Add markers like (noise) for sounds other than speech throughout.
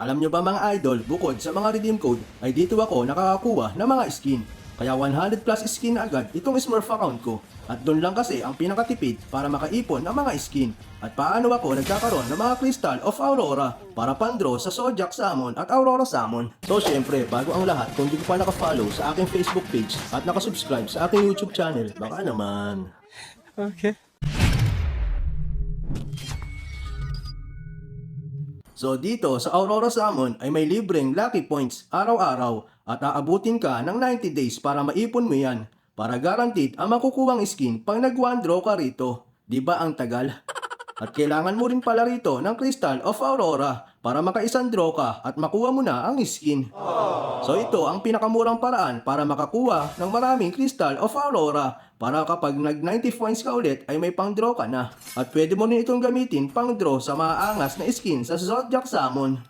Alam nyo ba mga idol, bukod sa mga redeem code, ay dito ako nakakakuha ng mga skin. Kaya 100 plus skin agad itong Smurf account ko. At doon lang kasi ang pinakatipid para makaipon ng mga skin. At paano ako nagkakaroon ng mga Crystal of Aurora para pandraw sa Zodiac Salmon at Aurora Salmon. So syempre, bago ang lahat, kung di ko pa nakafollow sa aking Facebook page at nakasubscribe sa aking YouTube channel, baka naman. Okay. So dito sa Aurora Salmon ay may libreng lucky points araw-araw at aabutin ka ng 90 days para maipon mo yan. Para guaranteed ang makukuwang skin pag nag-one draw ka rito. Di ba ang tagal? (laughs) At kailangan mo rin pala rito ng Crystal of Aurora para makaisang draw ka at makuha mo na ang skin. So ito ang pinakamurang paraan para makakuha ng maraming Crystal of Aurora para kapag nag 90 points ka ulit ay may pang draw ka na. At pwede mo rin itong gamitin pang draw sa maangas na skin sa Zodiac Salmon.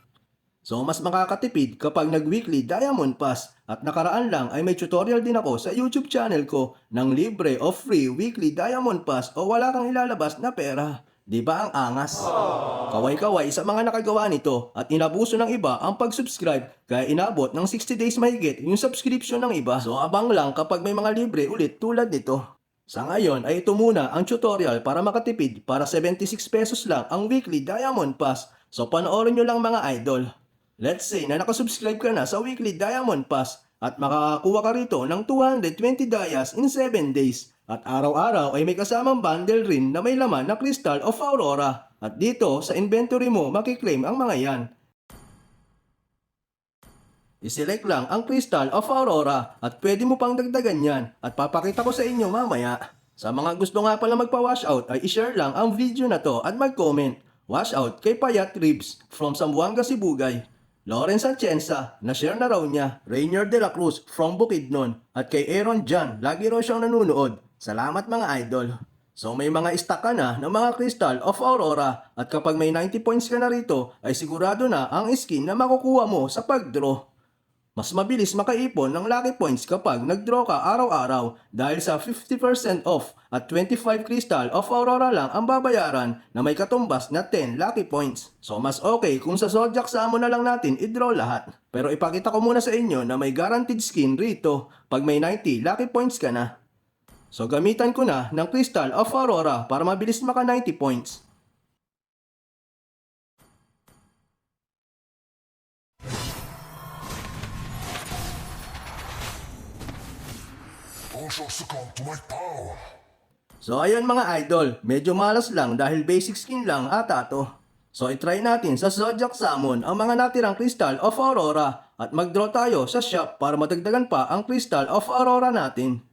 So mas makakatipid kapag nag-weekly Diamond Pass at nakaraan lang ay may tutorial din ako sa YouTube channel ko ng libre o free weekly Diamond Pass o wala kang ilalabas na pera. Di ba ang angas? Kaway-kaway sa mga nakagawa nito at inabuso ng iba ang pag-subscribe kaya inabot ng 60 days mahigit yung subscription ng iba. So abang lang kapag may mga libre ulit tulad nito. Sa ngayon ay ito muna ang tutorial para makatipid para 76 pesos lang ang weekly Diamond Pass. So panoorin nyo lang mga idol. Let's say na nakasubscribe ka na sa weekly Diamond Pass at makakakuha ka rito ng 220 dayas in 7 days. At araw-araw ay may kasamang bundle rin na may laman na Crystal of Aurora. At dito sa inventory mo makiklaim ang mga yan. I-select lang ang Crystal of Aurora at pwede mo pang dagdagan yan at papakita ko sa inyo mamaya. Sa mga gusto nga pala magpa-washout ay i-share lang ang video na to at mag-comment. Washout kay Payat Ribs from Zamboanga, Sibugay. Lawrence Atienza, na-share na raw niya. Rainier de la Cruz from Bukidnon. At kay Aaron Jan, lagi raw siyang nanunood. Salamat mga idol. So may mga stock ka na ng mga Crystal of Aurora at kapag may 90 points ka na rito ay sigurado na ang skin na makukuha mo sa pag-draw. Mas mabilis makaipon ng lucky points kapag nag-draw ka araw-araw dahil sa 50% off at 25 crystal of Aurora lang ang babayaran na may katumbas na 10 lucky points. So mas okay kung sa Zodiac Samo na lang natin i-draw lahat. Pero ipakita ko muna sa inyo na may guaranteed skin rito pag may 90 lucky points ka na. So gamitan ko na ng Crystal of Aurora para mabilis maka 90 points. So ayun mga idol, medyo malas lang dahil basic skin lang ata to. So itry natin sa Zodiac Salmon ang mga natirang Crystal of Aurora at mag-draw tayo sa shop para madagdagan pa ang Crystal of Aurora natin.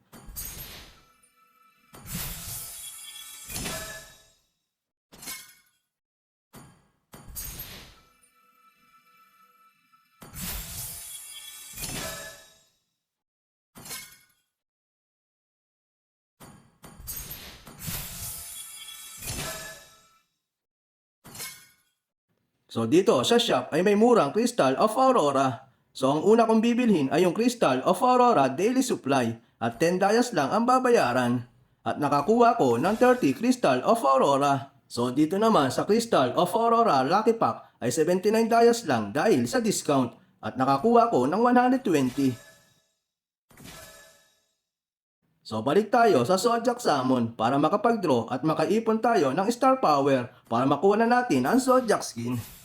So dito sa shop ay may murang Crystal of Aurora. So ang una kong bibilhin ay yung Crystal of Aurora Daily Supply at 10 dayas lang ang babayaran. At nakakuha ko ng 30 Crystal of Aurora. So dito naman sa Crystal of Aurora Lucky Pack ay 79 dayas lang dahil sa discount at nakakuha ko ng 120. So balik tayo sa Zodiac Salmon para makapag-draw at makaipon tayo ng Star Power para makuha na natin ang Zodiac Skin.